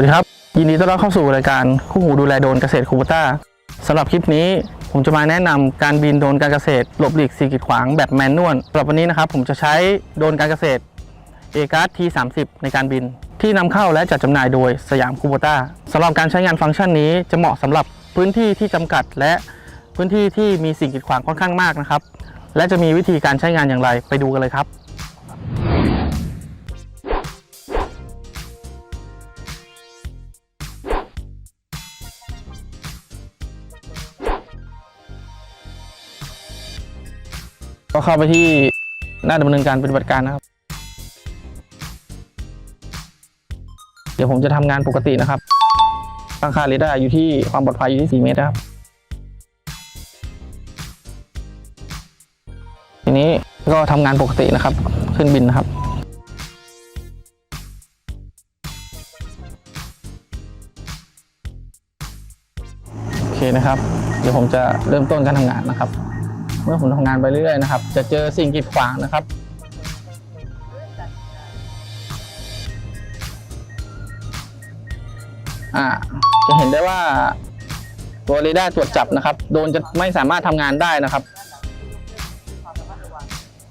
วัสดีครับ ยินดีต้อนรับเข้าสู่รายการคู่หูดูแลโดรนเกษตรคูปต้าสำหรับคลิปนี้ผมจะมาแนะนำการบินโดรนการเกษตรหลบหลีกสิ่งกีดขวางแบบแมนนวลสำหรับวันนี้นะครับผมจะใช้โดรนการเกษตรเอกาที30ในการบิน ที่นำเข้าและจัดจำหน่ายโดยสยามคูปต้าสำหรับการใช้งานฟังก์ชันนี้จะเหมาะสำหรับพื้นที่ที่จำกัดและพื้นที่ที่มีสิ่งกีดขวางค่อนข้างมากนะครับและจะมีวิธีการใช้งานอย่างไรไปดูกันเลยครับ ก็เข้าไปที่หน้าดำเนินการปฏิบัติการนะครับ เดี๋ยวผมจะทำงานปกตินะครับตั้งค่าเรดาร์อยู่ที่ความปลอดภัยอยู่ที่ 4 เมตรนะครับ ทีนี้ก็ทำงานปกตินะครับ ขึ้นบินนะครับโอเคนะครับ เดี๋ยวผมจะเริ่มต้นการทำงานนะครับ เมื่อผมทำงานไปเรื่อยๆนะครับ จะเจอสิ่งกีดขวางนะครับ อ่า จะเห็นได้ว่าตัวเรดาร์ตรวจจับนะครับ โดนจะไม่สามารถทำงานได้นะครับ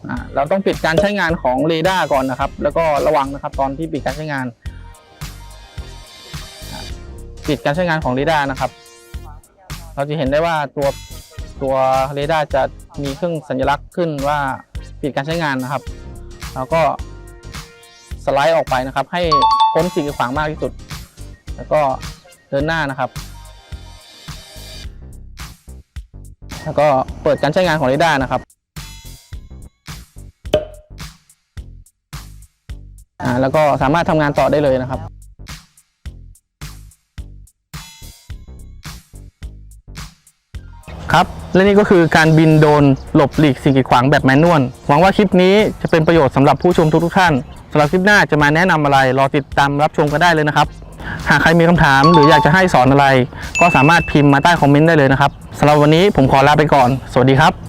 อ่าเราต้องปิดการใช้งานของเรดาร์ก่อนนะครับ แล้วก็ระวังนะครับ ตอนที่ปิดการใช้งาน ปิดการใช้งานของเรดาร์นะครับ เราจะเห็นได้ว่าตัว ตัวเรดาร์จะมีเครื่องสัญลักษณ์ขึ้นว่าปิดการใช้งานนะครับ แล้วก็สไลด์ออกไปนะครับ ให้พ้นสิ่งกีดขวางมากที่สุด แล้วก็เดินหน้านะครับ แล้วก็เปิดการใช้งานของเรดาร์นะครับอ่าแล้วก็สามารถทำงานต่อได้เลยนะครับ ครับ และนี่ก็คือการบินโดนหลบหลีกสิ่งกีดขวางแบบแมนนวลหวังว่าคลิปนี้จะเป็นประโยชน์สำหรับผู้ชมทุกๆท่านสำหรับคลิปหน้าจะมาแนะนำอะไร รอติดตามรับชมกันได้เลยนะครับ หากใครมีคำถามหรืออยากจะให้สอนอะไร ก็สามารถพิมพ์มาใต้คอมเมนต์ได้เลยนะครับสำหรับวันนี้ผมขอลาไปก่อน สวัสดีครับ